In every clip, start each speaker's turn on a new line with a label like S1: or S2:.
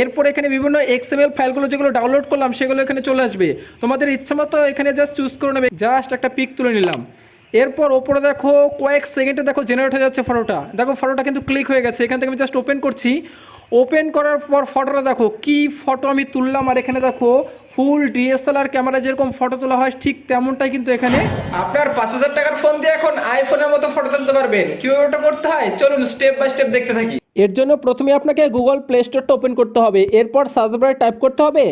S1: এরপর এখানে বিভিন্ন এক্সএমএল ফাইলগুলো যেগুলো ডাউনলোড করলাম, সেগুলো এখানে চলে আসবে। তোমাদের ইচ্ছা মতো এখানে জাস্ট চুজ করে নেবে। জাস্ট একটা পিক তুলে নিলাম। এরপর ওপরে দেখো, কয়েক সেকেন্ডে দেখো জেনারেট হয়ে যাচ্ছে ফটোটা দেখো ফটোটা কিন্তু ক্লিক হয়ে গেছে। এখান থেকে আমি জাস্ট ওপেন করছি। ওপেন করার পর ফটোটা দেখো, কি ফটো আমি তুললাম। আর এখানে দেখো ফুল ডিএসএলআর ক্যামেরা যেরকম ফটো তোলা হয়, ঠিক তেমনটাই কিন্তু এখানে আপনার পাঁচ হাজার টাকার ফোন দিয়ে এখন আইফোনের মতো ফটো তুলতে পারবেন। কীভাবে ওটা করতে হয়? চলুন স্টেপ বাই স্টেপ দেখতে থাকি। এর জন্য প্রথমে আপনাকে গুগল প্লে স্টোরটা ওপেন করতে হবে। এরপর সার্চ বারে টাইপ করতে হবে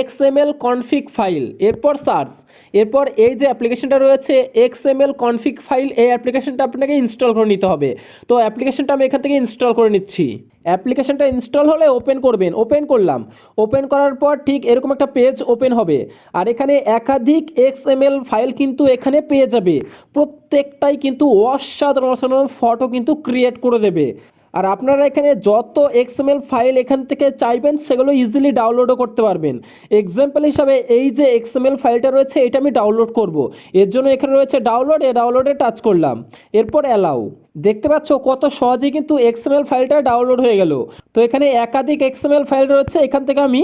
S1: এক্সএমএল কনফিগ ফাইল এরপর সার্চ এরপর এই যে অ্যাপ্লিকেশনটা রয়েছে এক্সএমএল কনফিগ ফাইল এই অ্যাপ্লিকেশনটা আপনাকে ইনস্টল করে নিতে হবে। তো অ্যাপ্লিকেশনটা আমি এখান থেকে ইনস্টল করে নিচ্ছি। অ্যাপ্লিকেশনটা ইনস্টল হলে ওপেন করবেন। ওপেন করলাম। ওপেন করার পর ঠিক এরকম একটা পেজ ওপেন হবে। আর এখানে একাধিক এক্সএমএল ফাইল কিন্তু এখানে পেয়ে যাবে। প্রত্যেকটাই কিন্তু অসাধারণ ফটো কিন্তু ক্রিয়েট করে দেবে। আর আপনারা এখানে যত এক্সএমএল ফাইল এখান থেকে চাইবেন, সেগুলো ইজিলি ডাউনলোডও করতে পারবেন। এক্সাম্পল হিসাবে এই যে এক্সএমএল ফাইলটা রয়েছে, এটা আমি ডাউনলোড করব। এর জন্য এখানে রয়েছে ডাউনলোড এ ডাউনলোডে টাচ করলাম। এরপর অ্যালাউ দেখতে পাচ্ছ কত সহজেই কিন্তু এক্সএমএল ফাইলটা ডাউনলোড হয়ে গেল। তো এখানে একাধিক এক্সএমএল ফাইল রয়েছে, এখান থেকে আমি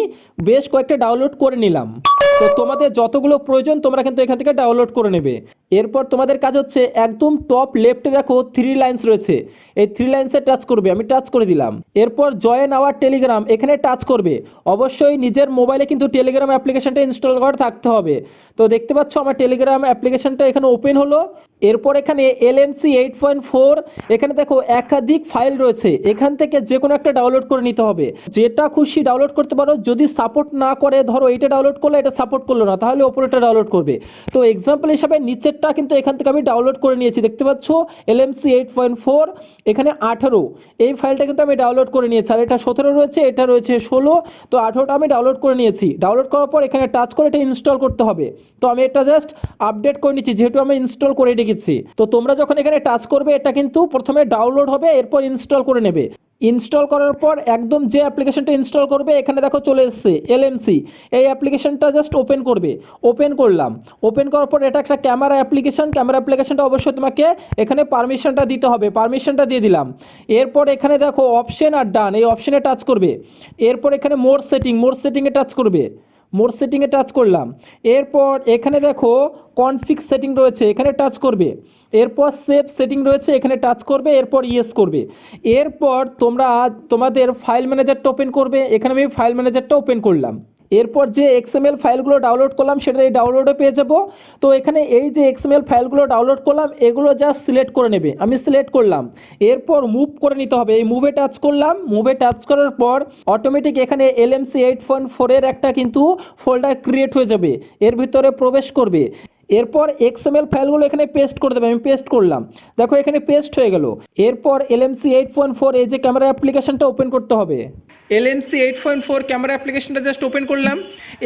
S1: বেশ কয়েকটা ডাউনলোড করে নিলাম। তো তোমাদের যতগুলো প্রয়োজন তোমরা কিন্তু এখান থেকে ডাউনলোড করে নেবে। এরপর তোমাদের কাজ হচ্ছে একদম টপ লেফটে দেখো থ্রি লাইন্স রয়েছে। এই থ্রি লাইন্সে টাচ করবে, আমি টাচ করে দিলাম। এরপর জয়েন আওয়ার টেলিগ্রাম এখানে টাচ করবে। অবশ্যই নিজের মোবাইলে কিন্তু টেলিগ্রাম অ্যাপ্লিকেশনটা ইনস্টল করা থাকতে হবে। তো দেখতে পাচ্ছ আমার টেলিগ্রাম অ্যাপ্লিকেশনটা এখানে ওপেন হলো। এরপর এখানে এলএমসি এইট পয়েন্ট ফোর এখানে দেখো একাধিক ফাইল রয়েছে। এখান থেকে যে কোনো একটা ডাউনলোড করে নিতে হবে। যেটা খুশি ডাউনলোড করতে পারো। যদি সাপোর্ট না করে, ধরো এটা ডাউনলোড করলে এটা সাপোর্ট করল না, তাহলে ওপরেটা ডাউনলোড করবে। তো এক্সাম্পল হিসাবে নিচেরটা কিন্তু এখান থেকে আমি ডাউনলোড করে নিয়েছি, দেখতে পাচ্ছ? L LMC eight point four এখানে আঠারো। এই ফাইলটা কিন্তু আমি ডাউনলোড করে নিয়েছি, আর এটা সতেরো রয়েছে, এটা রয়েছে ষোলো। তো আঠেরোটা আমি ডাউনলোড করে নিয়েছি। ডাউনলোড করার পর এখানে টাচ করে এটা ইনস্টল করতে হবে। তো আমি এটা জাস্ট আপডেট করে নিচ্ছি, যেহেতু আমি ইনস্টল করে রেখেছি। তো তোমরা যখন এখানে টাচ করবে, এটা কিন্তু প্রথমে ডাউনলোড হবে, এরপর ইনস্টল করে নেবে। ইনস্টল করার পর একদম যে অ্যাপ্লিকেশনটা ইনস্টল করবে, এখানে দেখো চলে এসছে, এলএমসি। এই অ্যাপ্লিকেশনটা জাস্ট ওপেন করবে। ওপেন করলাম। ওপেন করার পর এটা একটা ক্যামেরা অ্যাপ্লিকেশন ক্যামেরা অ্যাপ্লিকেশানটা অবশ্যই তোমাকে এখানে পারমিশনটা দিতে হবে। পারমিশনটা দিয়ে দিলাম। এরপর এখানে দেখো অপশান আর ডান এই অপশানে টাচ করবে। এরপর এখানে মোর সেটিং মোর সেটিংয়ে টাচ করবে। মোর সেটিংয়ে টাচ করলাম। এরপর এখানে দেখো কনফিক সেটিং রয়েছে, এখানে টাচ করবে। এরপর সেভ সেটিং রয়েছে, এখানে টাচ করবে, এরপর ইয়েস করবে। এরপর তোমরা, তোমাদের ফাইল ম্যানেজারটা ওপেন করবে, এখানে আমি ফাইল ম্যানেজারটা ওপেন করলাম। এরপর যে এক্সএমএল ফাইলগুলো ডাউনলোড করলাম, সেটা এই ডাউনলোডে পেয়ে যাব। তো এখানে এই যে এক্সএমএল ফাইলগুলো ডাউনলোড করলাম, এগুলো জাস্ট সিলেক্ট করে নেবে। আমি সিলেক্ট করলাম। এরপর মুভ করে নিতে হবে। এই মুভে টাচ করলাম। মুভে টাচ করার পর অটোমেটিক এখানে এলএমসি এইট পয়েন্ট ফোরের একটা কিন্তু ফোল্ডার ক্রিয়েট হয়ে যাবে। এর ভিতরে প্রবেশ করবে। এরপর এক্সএমএল ফাইলগুলো এখানে পেস্ট করে দেবে। আমি পেস্ট করলাম। দেখো এখানে পেস্ট হয়ে গেল। এরপর এলএমসি এইট পয়েন্ট ফোর এই যে ক্যামেরা অ্যাপ্লিকেশনটা ওপেন করতে হবে। LMC eight point four camera অ্যাপ্লিকেশনটা জাস্ট ওপেন করলাম।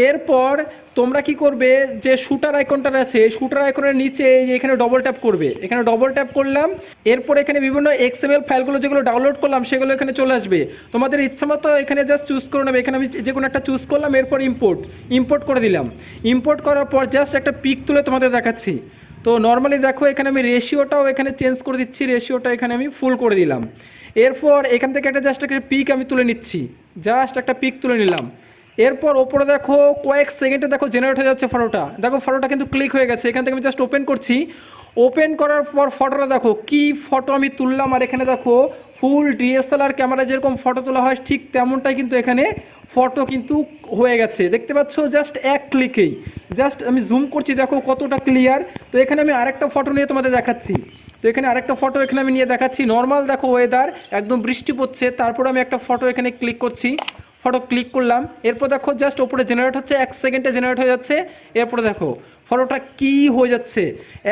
S1: এরপর তোমরা কি করবে, যে শুটার আইকনটা আছে শুটার আইকনের নিচে এখানে ডবল ট্যাপ করবে। এখানে ডবল ট্যাপ করলাম, এরপর এখানে বিভিন্ন এক্সএমএল ফাইলগুলো যেগুলো ডাউনলোড করলাম, সেগুলো এখানে চলে আসবে। তোমাদের ইচ্ছা মতো এখানে জাস্ট চুজ করে নেবে এখানে আমি যে কোনো একটা চুজ করলাম, এরপর ইম্পোর্ট ইম্পোর্ট করে দিলাম। ইম্পোর্ট করার পর জাস্ট একটা পিক তুলে তোমাদের দেখাচ্ছি। তো নর্মালি দেখো এখানে আমি রেশিওটাও এখানে চেঞ্জ করে দিচ্ছি রেশিওটা এখানে আমি ফুল করে দিলাম। এরপর এখান থেকে একটা জাস্ট একটা পিক আমি তুলে নিচ্ছি। জাস্ট একটা পিক তুলে নিলাম। এরপর ওপরে দেখো কয়েক সেকেন্ডে দেখো জেনারেট হয়ে যাচ্ছে ফটোটা দেখো ফটোটা কিন্তু ক্লিক হয়ে গেছে। এখান থেকে আমি জাস্ট ওপেন করছি। ওপেন করার পর ফটোটা দেখো, কি ফটো আমি তুললাম আর এখানে দেখো ফুল ডিএসএলআর ক্যামেরা যেরকম ফটো তোলা হয়, ঠিক তেমনটাই কিন্তু এখানে ফটো কিন্তু হয়ে গেছে। দেখতে পাচ্ছ জাস্ট এক ক্লিকেই জাস্ট আমি জুম করছি, দেখো কতটা ক্লিয়ার তো এখানে আমি আরেকটা ফটো নিয়ে তোমাদের দেখাচ্ছি। তো এখানে আরেকটা ফটো এখানে আমি নিয়ে দেখাচ্ছি। নর্মাল দেখো ওয়েদার একদম বৃষ্টি পড়ছে, তারপর আমি একটা ফটো এখানে ক্লিক করছি। ফটো ক্লিক করলাম। এরপর দেখো জাস্ট ওপরে জেনারেট হচ্ছে, এক সেকেন্ডে জেনারেট হয়ে যাচ্ছে। এরপরে দেখো, ফটোটা কি হয়ে যাচ্ছে?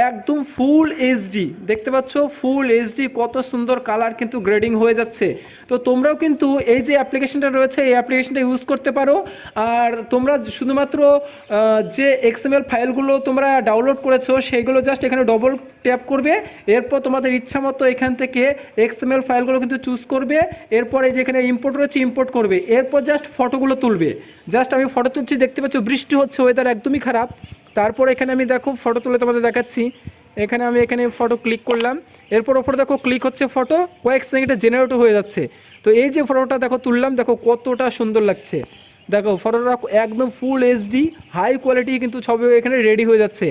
S1: একদম ফুল এইচডি দেখতে পাচ্ছ ফুল এইচডি কত সুন্দর কালার কিন্তু গ্রেডিং হয়ে যাচ্ছে। তো তোমরাও কিন্তু এই যে অ্যাপ্লিকেশনটা রয়েছে, এই অ্যাপ্লিকেশনটা ইউজ করতে পারো। আর তোমরা শুধুমাত্র যে এক্সএমএল ফাইলগুলো তোমরা ডাউনলোড করেছ সেইগুলো জাস্ট এখানে ডবল ট্যাপ করবে। এরপর তোমাদের ইচ্ছা মতো এখান থেকে এক্সএমএল ফাইলগুলো কিন্তু চুজ করবে। এরপর এই যে এখানে ইম্পোর্ট রয়েছে ইম্পোর্ট করবে। এরপর জাস্ট ফটোগুলো তুলবে। জাস্ট আমি ফটো তুলছি, দেখতে পাচ্ছ বৃষ্টি হচ্ছে ওয়েদার একদমই খারাপ। তারপর এখানে আমি দেখো ফটো তুলে তোমাদের দেখাচ্ছি। এখানে আমি এখানে ফটো ক্লিক করলাম। এরপর ওপরে দেখো ক্লিক হচ্ছে ফটো কয়েক সেকেন্ডে জেনারেট হয়ে যাচ্ছে। তো এই যে ফটোটা দেখো তুললাম, দেখো কতটা সুন্দর লাগছে। দেখো ফটোটা একদম ফুল এইচডি হাই কোয়ালিটি কিন্তু ছবি এখানে রেডি হয়ে যাচ্ছে।